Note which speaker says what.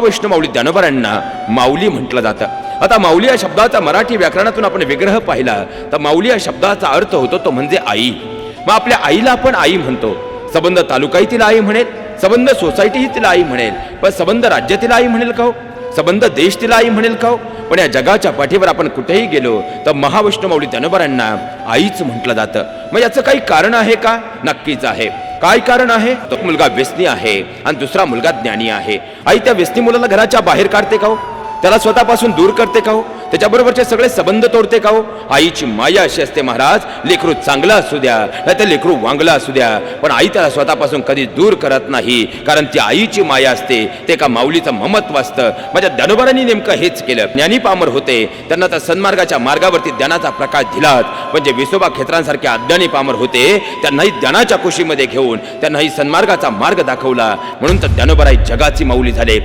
Speaker 1: महावैष्णव माऊली ज्ञानोबारांना माऊली म्हटलं जातं. आता माऊली या शब्दाचा मराठी व्याकरणातून आपण विग्रह पाहिला तर माऊली या शब्दाचा अर्थ होतो तो म्हणजे आई. मग आपल्या आईला आपण आई म्हणतो. सबंध तालुकाही तिला आई म्हणेल सबंध सोसायटीही तिला आई म्हणेल पण संबंध राज्य तिला आई म्हणेल का हो? सबंध देश तिला आई म्हणेल का हो? पण या जगाच्या पाठीवर आपण कुठेही गेलो तर महावैष्णव माऊली ज्ञानोबारांना आईच म्हटलं जातं. मग याचं काही कारण आहे का? नक्कीच आहे. काय कारण आहे? तो मुलगा व्यसनी आहे आणि दुसरा मुलगा ज्ञानी आहे. आई त्या व्यसनी मुलाला घराच्या बाहेर काढते का हो? त्याला स्वतःपासून दूर करते का हो त्याच्याबरोबरचे सगळे संबंध तोडते का हो आईची माया अशी असते महाराज. लेकरू चांगला असू द्या नाही तर लेकरू वांगला असू द्या. पण आई त्याला स्वतःपासून कधी दूर करत नाही. कारण ती आईची माया असते. ते का माऊलीचं ममत्व असतं. माझ्या ज्ञानोबारांनी नेमकं हेच केलं. ज्ञानी पामर होते. त्यांना त्या सन्मार्गाच्या मार्गावरती ज्ञानाचा प्रकाश दिलात. म्हणजे विसोबा क्षेत्रांसारखे अज्ञानी पामर होते. त्यांनाही ज्ञानाच्या कुशीमध्ये घेऊन त्यांनाही सन्मार्गाचा मार्ग दाखवला. म्हणून तर ज्ञानोबराई जगाची माऊली झाले.